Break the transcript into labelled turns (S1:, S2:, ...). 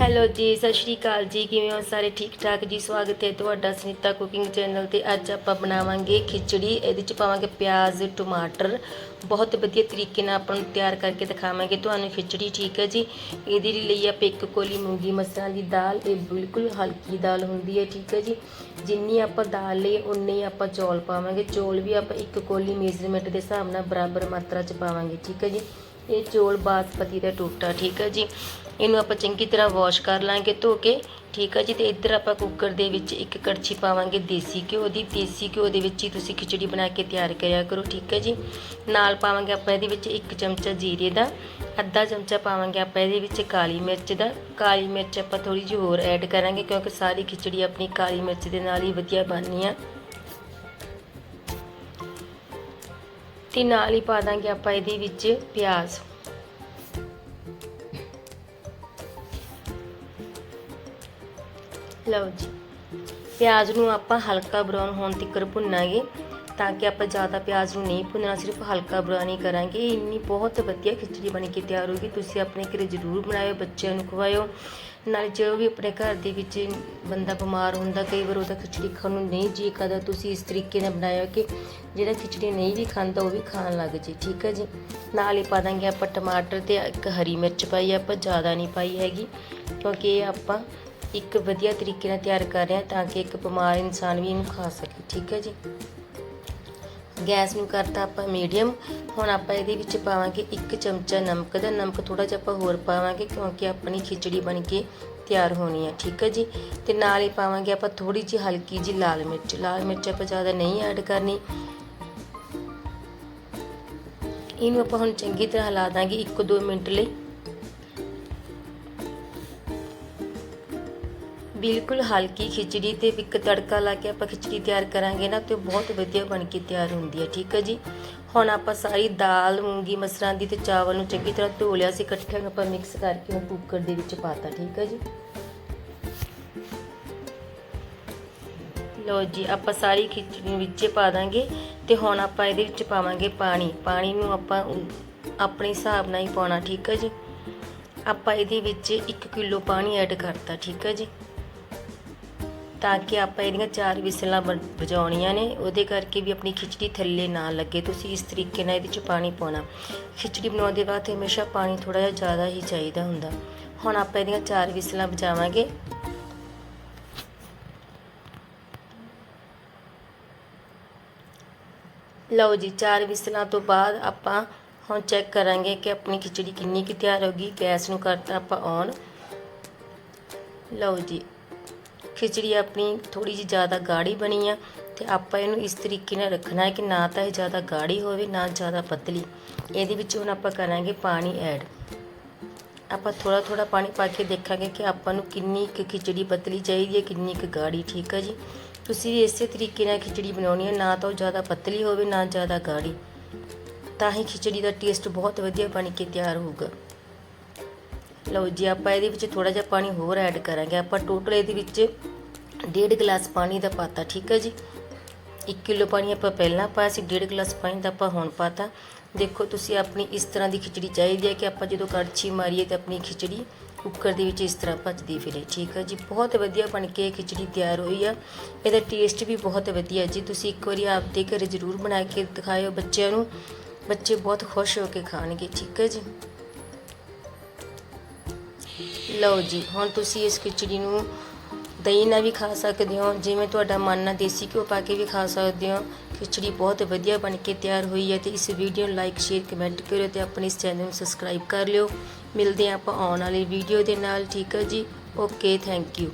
S1: Hello ਜੀ, ਸਤਿ ਸ਼੍ਰੀ ਅਕਾਲ ਜੀ। ਕਿਵੇਂ ਹੋ ਸਾਰੇ? ਠੀਕ ਠਾਕ ਜੀ? ਸਵਾਗਤ ਹੈ ਤੁਹਾਡਾ ਸੁਨੀਤਾ ਕੁਕਿੰਗ ਚੈਨਲ ਤੇ। ਅੱਜ ਆਪਾਂ ਬਣਾਵਾਂਗੇ ਖਿਚੜੀ। ਇਹਦੇ ਚ ਪਾਵਾਂਗੇ ਪਿਆਜ਼, ਟਮਾਟਰ। ਬਹੁਤ ਵਧੀਆ ਤਰੀਕੇ ਨਾਲ ਆਪਾਂ ਨੂੰ ਤਿਆਰ ਕਰਕੇ ਦਿਖਾਵਾਂਗੇ ਤੁਹਾਨੂੰ ਖਿਚੜੀ, ਠੀਕ ਹੈ ਜੀ? ਇਹਦੇ ਲਈ ਆਪਾਂ ਇੱਕ ਕੋਲੀ ਮੂੰਗੀ ਮਸਰਾਂ ਦੀ ਦਾਲ, ਇਹ ਬਿਲਕੁਲ ਹਲਕੀ ਦਾਲ ਹੁੰਦੀ ਹੈ, ਠੀਕ ਹੈ ਜੀ? ਜਿੰਨੀ ਆਪਾਂ ਦਾਲ ਲਈ ਉਨੇ ਹੀ ਆਪਾਂ ਚੌਲ ਪਾਵਾਂਗੇ। ਚੌਲ ਵੀ ਆਪਾਂ ਇੱਕ ਕੋਲੀ ਮੇਜ਼ਰਮੈਂਟ ਦੇ ਹਿਸਾਬ ਨਾਲ ਬਰਾਬਰ ਮਾਤਰਾ ਚ ਪਾਵਾਂਗੇ, ਠੀਕ ਹੈ ਜੀ? ਇਹ ਚੌਲ ਬਾਸਪਤੀ ਦਾ ਟੋਟਾ, ਠੀਕ ਹੈ ਜੀ। ਇਹਨੂੰ ਆਪਾਂ ਚੰਗੀ ਤਰ੍ਹਾਂ ਵਾਸ਼ ਕਰ ਲਾਂਗੇ, ਧੋ ਕੇ, ਠੀਕ ਹੈ ਜੀ। ਤੇ ਇੱਧਰ ਆਪਾਂ ਕੁੱਕਰ ਦੇ ਵਿੱਚ ਇੱਕ ਕੜਛੀ ਪਾਵਾਂਗੇ, ਦੇਸੀ ਘਿਓ ਦੀ। ਦੇਸੀ ਘਿਓ ਦੇ ਵਿੱਚ ਹੀ ਤੁਸੀਂ ਖਿਚੜੀ ਬਣਾ ਕੇ ਤਿਆਰ ਕਰਿਆ ਕਰੋ, ਠੀਕ ਹੈ ਜੀ। ਨਾਲ ਪਾਵਾਂਗੇ ਆਪਾਂ ਇਹਦੇ ਵਿੱਚ ਇੱਕ ਚਮਚਾ ਜੀਰੇ ਦਾ, ਅੱਧਾ ਚਮਚਾ ਪਾਵਾਂਗੇ ਆਪਾਂ ਇਹਦੇ ਵਿੱਚ ਕਾਲੀ ਮਿਰਚ ਦਾ। ਕਾਲੀ ਮਿਰਚ ਆਪਾਂ ਥੋੜੀ ਜਿਹੀ ਹੋਰ ਐਡ ਕਰਾਂਗੇ, ਕਿਉਂਕਿ ਸਾਰੀ ਖਿਚੜੀ ਆਪਣੀ ਕਾਲੀ ਮਿਰਚ ਦੇ ਨਾਲ ਹੀ ਵਧੀਆ ਬਣਨੀ ਆ। ਤੇ ਨਾਲ ਹੀ ਪਾ ਦਾਂਗੇ ਆਪਾਂ ਇਹਦੇ ਵਿੱਚ ਪਿਆਜ਼। ਲਓ ਜੀ। ਪਿਆਜ਼ ਨੂੰ ਆਪਾਂ ਹਲਕਾ ਬਰਾਊਨ ਹੋਣ ਤੱਕ ਭੁੰਨਾਂਗੇ। ਤਾਂ ਕਿ ਆਪਾਂ ਜ਼ਿਆਦਾ ਪਿਆਜ਼ ਨੂੰ ਨਹੀਂ ਭੁੰਨਣਾ, ਸਿਰਫ ਹਲਕਾ ਬਰਾਊਨ ਹੀ ਕਰਾਂਗੇ। ਇੰਨੀ ਬਹੁਤ ਵਧੀਆ ਖਿਚੜੀ ਬਣ ਕੇ ਤਿਆਰ ਹੋਗੀ ਤੁਸੀਂ ਆਪਣੇ ਘਰੇ ਜ਼ਰੂਰ ਬਣਾਇਓ, ਬੱਚਿਆਂ ਨੂੰ ਖਵਾਇਓ। ਨਾਲ ਜੋ ਵੀ ਆਪਣੇ ਘਰ ਦੇ ਵਿੱਚ ਬੰਦਾ ਬਿਮਾਰ ਹੁੰਦਾ, ਕਈ ਵਾਰ ਉਹਦਾ ਖਿਚੜੀ ਖਾਣ ਨੂੰ ਨਹੀਂ ਜੀ ਕਰਦਾ, ਤੁਸੀਂ ਇਸ ਤਰੀਕੇ ਨਾਲ ਬਣਾਇਓ ਕਿ ਜਿਹੜਾ ਖਿਚੜੀ ਨਹੀਂ ਵੀ ਖਾਂਦਾ, ਉਹ ਵੀ ਖਾਣ ਲੱਗ ਜੇ, ਠੀਕ ਹੈ ਜੀ? ਨਾਲ ਹੀ ਪਾ ਦਾਂਗੇ ਆਪਾਂ ਟਮਾਟਰ ਤੇ ਇੱਕ ਹਰੀ ਮਿਰਚ ਪਾਈ ਆਪਾਂ ਜ਼ਿਆਦਾ ਨਹੀਂ ਪਾਈ ਹੈਗੀ, ਕਿਉਂਕਿ ਇਹ ਆਪਾਂ ਇੱਕ ਵਧੀਆ ਤਰੀਕੇ ਨਾਲ ਤਿਆਰ ਕਰ ਰਹੇ ਹਾਂ ਤਾਂ ਕਿ ਇੱਕ ਬਿਮਾਰ ਇਨਸਾਨ ਵੀ ਇਹਨੂੰ ਖਾ ਸਕੇ, ਠੀਕ ਹੈ ਜੀ? ਗੈਸ ਨੂੰ ਕਰਤਾ ਆਪਾਂ ਮੀਡੀਅਮ। ਹੁਣ ਆਪਾਂ ਇਹਦੇ ਵਿੱਚ ਪਾਵਾਂਗੇ ਇੱਕ ਚਮਚਾ ਨਮਕ ਦਾ। ਨਮਕ ਥੋੜਾ ਜਿਹਾ ਆਪਾਂ ਹੋਰ ਪਾਵਾਂਗੇ ਕਿਉਂਕਿ ਆਪਣੀ ਖਿਚੜੀ ਬਣ ਕੇ ਤਿਆਰ ਹੋਣੀ ਹੈ ਠੀਕ ਹੈ ਜੀ? ਤੇ ਨਾਲ ਹੀ ਪਾਵਾਂਗੇ ਆਪਾਂ ਥੋੜੀ ਜਿਹੀ ਹਲਕੀ ਜਿਹੀ ਲਾਲ ਮਿਰਚ। ਲਾਲ ਮਿਰਚ ਆਪਾਂ ਜ਼ਿਆਦਾ ਨਹੀਂ ਐਡ ਕਰਨੀ। ਇਹਨੂੰ ਆਪਾਂ ਹੁਣ ਚੰਗੀ ਤਰ੍ਹਾਂ ਹਿਲਾ ਦਾਂਗੇ 1-2 ਮਿੰਟ ਲਈ। ਬਿਲਕੁਲ ਹਲਕੀ ਖਿਚੜੀ ਤੇ ਇੱਕ ਤੜਕਾ ਲਾ ਕੇ ਆਪਾਂ ਖਿਚੜੀ ਤਿਆਰ ਕਰਾਂਗੇ ਨਾ, ਤੇ ਬਹੁਤ ਵਧੀਆ ਬਣ ਕੇ ਤਿਆਰ ਹੁੰਦੀ ਹੈ, ਠੀਕ ਹੈ ਜੀ? ਹੁਣ ਆਪਾਂ ਸਾਰੀ ਦਾਲ, ਮੂੰਗੀ, ਮਸਰਾਂ ਦੀ ਤੇ ਚਾਵਲ ਨੂੰ ਚੰਗੀ ਤਰ੍ਹਾਂ ਧੋ ਲਿਆ ਸੀ ਇਕੱਠਿਆਂ ਨੂੰ ਆਪਾਂ ਮਿਕਸ ਕਰਕੇ ਉਹ ਕੁੱਕਰ ਦੇ ਵਿੱਚ ਪਾਤਾ, ਠੀਕ ਹੈ ਜੀ? ਲੋ ਜੀ, ਆਪਾਂ ਸਾਰੀ ਖਿਚੜੀ ਵਿੱਚ ਪਾ ਦਾਂਗੇ, ਤੇ ਹੁਣ ਆਪਾਂ ਇਹਦੇ ਵਿੱਚ ਪਾਵਾਂਗੇ ਪਾਣੀ। ਪਾਣੀ ਨੂੰ ਆਪਾਂ ਆਪਣੇ ਹਿਸਾਬ ਨਾਲ ਹੀ ਪਾਉਣਾ, ਠੀਕ ਹੈ ਜੀ? ਆਪਾਂ ਇਹਦੇ ਵਿੱਚ 1 ਕਿਲੋ ਪਾਣੀ ਐਡ ਕਰਤਾ, ਠੀਕ ਹੈ ਜੀ? ਤਾਂ ਕਿ ਆਪਾਂ ਇਹਦੀਆਂ ਚਾਰ ਵਿਸਲਾਂ ਬ- ਵਜਾਉਣੀਆਂ ਨੇ। ਉਹਦੇ ਕਰਕੇ ਵੀ ਆਪਣੀ ਖਿਚੜੀ ਥੱਲੇ ਨਾ ਲੱਗੇ। ਤੁਸੀਂ ਇਸ ਤਰੀਕੇ ਨਾਲ ਇਹਦੇ ਚ ਪਾਣੀ ਪਾਉਣਾ। ਖਿਚੜੀ ਬਣਾਉਣ ਦੇ ਵਕਤ ਹਮੇਸ਼ਾ ਪਾਣੀ ਥੋੜਾ ਜਿਹਾ ਜ਼ਿਆਦਾ ਹੀ ਚਾਹੀਦਾ ਹੁੰਦਾ। ਹੁਣ ਆਪਾਂ ਇਹਦੀਆਂ ਚਾਰ ਵਿਸਲਾਂ ਵਜਾਵਾਂਗੇ। ਲਓ ਜੀ, ਚਾਰ ਵਿਸਲਾਂ ਤੋਂ ਬਾਅਦ ਆਪਾਂ ਹੁਣ ਚੈੱਕ ਕਰਾਂਗੇ ਕਿ ਆਪਣੀ ਖਿਚੜੀ ਕਿੰਨੀ ਕੁ ਤਿਆਰ ਹੋ ਗਈ। ਗੈਸ ਨੂੰ ਕਰਤਾ ਆਪਾਂ ਔਨ। ਲਓ ਜੀ। ਖਿਚੜੀ ਆਪਣੀ ਥੋੜੀ ਜਿਹੀ ਜ਼ਿਆਦਾ ਗਾੜੀ ਬਣੀ ਆ ਤੇ ਆਪਾਂ ਇਹਨੂੰ ਇਸ ਤਰੀਕੇ ਨਾਲ ਰੱਖਣਾ ਹੈ ਕਿ ਨਾ ਤਾਂ ਇਹ ਜ਼ਿਆਦਾ ਗਾੜੀ ਹੋਵੇ, ਨਾ ਜ਼ਿਆਦਾ ਪਤਲੀ। ਇਹਦੇ ਵਿੱਚ ਹੁਣ ਆਪਾਂ ਕਰਾਂਗੇ ਪਾਣੀ ਐਡ। ਆਪਾਂ ਥੋੜਾ ਥੋੜਾ ਪਾਣੀ ਪਾ ਕੇ ਦੇਖਾਂਗੇ ਕਿ ਆਪਾਂ ਨੂੰ ਕਿੰਨੀ ਕੁ ਖਿਚੜੀ ਪਤਲੀ ਚਾਹੀਦੀ ਹੈ, ਕਿੰਨੀ ਕੁ ਗਾੜੀ ਠੀਕ ਹੈ ਜੀ। ਤੁਸੀਂ ਵੀ ਇਸੇ ਤਰੀਕੇ ਨਾਲ ਖਿਚੜੀ ਬਣਾਉਣੀ ਹੈ, ਨਾ ਤਾਂ ਉਹ ਜ਼ਿਆਦਾ ਪਤਲੀ ਹੋਵੇ, ਨਾ ਜ਼ਿਆਦਾ ਗਾੜੀ ਤਾਂ ਹੀ ਖਿਚੜੀ ਦਾ ਟੇਸਟ ਬਹੁਤ ਵਧੀਆ ਬਣ ਕੇ ਤਿਆਰ ਹੋਊਗਾ। ਲਓ ਜੀ, ਆਪਾਂ ਇਹਦੇ ਵਿੱਚ ਥੋੜਾ ਜਿਹਾ ਪਾਣੀ ਹੋਰ ਐਡ ਕਰਾਂਗੇ। ਆਪਾਂ ਟੋਟਲ ਇਹਦੇ ਵਿੱਚ ਡੇਢ ਗਲਾਸ ਪਾਣੀ ਦਾ ਪਾਤਾ, ਠੀਕ ਹੈ ਜੀ? 1 ਕਿਲੋ ਪਾਣੀ ਆਪਾਂ ਪਹਿਲਾਂ ਪਾਇਆ ਸੀ, ਡੇਢ ਗਲਾਸ ਪਾਣੀ ਦਾ ਆਪਾਂ ਹੁਣ ਪਾਤਾ। ਦੇਖੋ, ਤੁਸੀਂ ਆਪਣੀ ਇਸ ਤਰ੍ਹਾਂ ਦੀ ਖਿਚੜੀ ਚਾਹੀਦੀ ਹੈ ਕਿ ਆਪਾਂ ਜਦੋਂ ਕੜਛੀ ਮਾਰੀਏ ਤੇ ਆਪਣੀ ਖਿਚੜੀ ਕੁੱਕਰ ਦੇ ਵਿੱਚ ਇਸ ਤਰ੍ਹਾਂ ਭੱਜਦੀ ਫਿਰੇ, ਠੀਕ ਹੈ ਜੀ? ਬਹੁਤ ਵਧੀਆ ਬਣ ਕੇ ਖਿਚੜੀ ਤਿਆਰ ਹੋਈ ਆ। ਇਹਦਾ ਟੇਸਟ ਵੀ ਬਹੁਤ ਵਧੀਆ ਜੀ। ਤੁਸੀਂ ਇੱਕ ਵਾਰੀ ਆਪਦੇ ਘਰੇ ਜ਼ਰੂਰ ਬਣਾ ਕੇ ਦਿਖਾਇਓ ਬੱਚਿਆਂ ਨੂੰ। ਬੱਚੇ ਬਹੁਤ ਖੁਸ਼ ਹੋ ਕੇ ਖਾਣਗੇ, ਠੀਕ ਹੈ ਜੀ? ਲਓ ਜੀ, ਹੁਣ ਤੁਸੀਂ ਇਸ ਖਿਚੜੀ ਨੂੰ ਦਹੀਂ ਨਾਲ ਵੀ ਖਾ ਸਕਦੇ ਹੋ। ਜਿਵੇਂ ਤੁਹਾਡਾ ਮਨ ਨਾਲ ਦੇਸੀ ਘਿਓ ਪਾ ਕੇ ਵੀ ਖਾ ਸਕਦੇ ਹੋ। ਖਿਚੜੀ ਬਹੁਤ ਵਧੀਆ ਬਣ ਕੇ ਤਿਆਰ ਹੋਈ ਹੈ ਤੇ ਇਸ ਵੀਡੀਓ ਨੂੰ ਲਾਈਕ ਸ਼ੇਅਰ ਕਮੈਂਟ ਕਰਿਓ ਤੇ ਆਪਣੇ ਇਸ ਚੈਨਲ ਨੂੰ ਸਬਸਕ੍ਰਾਈਬ ਕਰ ਲਿਓ। ਮਿਲਦੇ ਹਾਂ ਆਪਾਂ ਆਉਣ ਵਾਲੀ ਵੀਡੀਓ ਦੇ ਨਾਲ, ਠੀਕ ਹੈ ਜੀ? Okay thank you